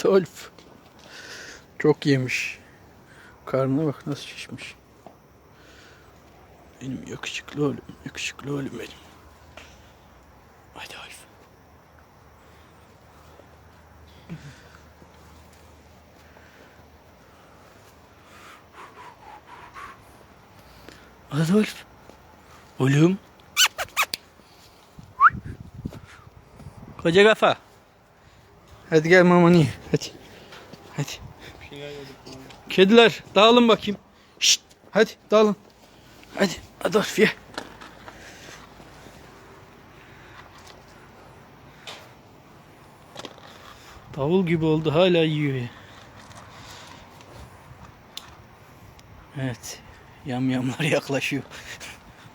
Adolf. Çok yemiş. Karnına bak nasıl şişmiş. Benim yakışıklı oğlum, yakışıklı oğlum benim. Adolf. Adolf. Oğlum. Koca kafa. Hadi gel mamanı ye. Hadi. Hadi. Kediler dağılın bakayım. Şşt. Hadi dağılın. Hadi Adolf ye. Davul gibi oldu hala yiyor ya. Evet. Yamyamlar yaklaşıyor.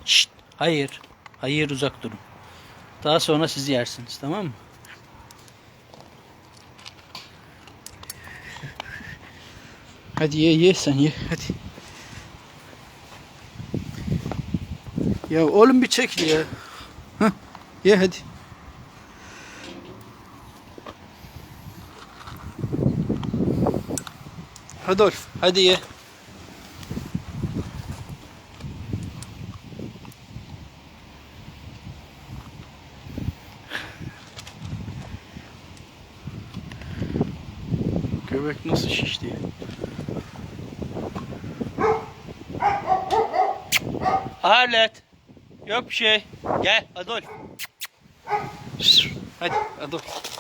Şşt. Hayır. Hayır uzak durun. Daha sonra siz yersiniz tamam mı? Hadi ye ye sen ye hadi. Ya oğlum bir çekil ya. Hah, ye hadi. Adolf hadi ye. Göbek nasıl şişti ya? Alet. Yok bir şey. Gel Adolf. Hadi Adolf.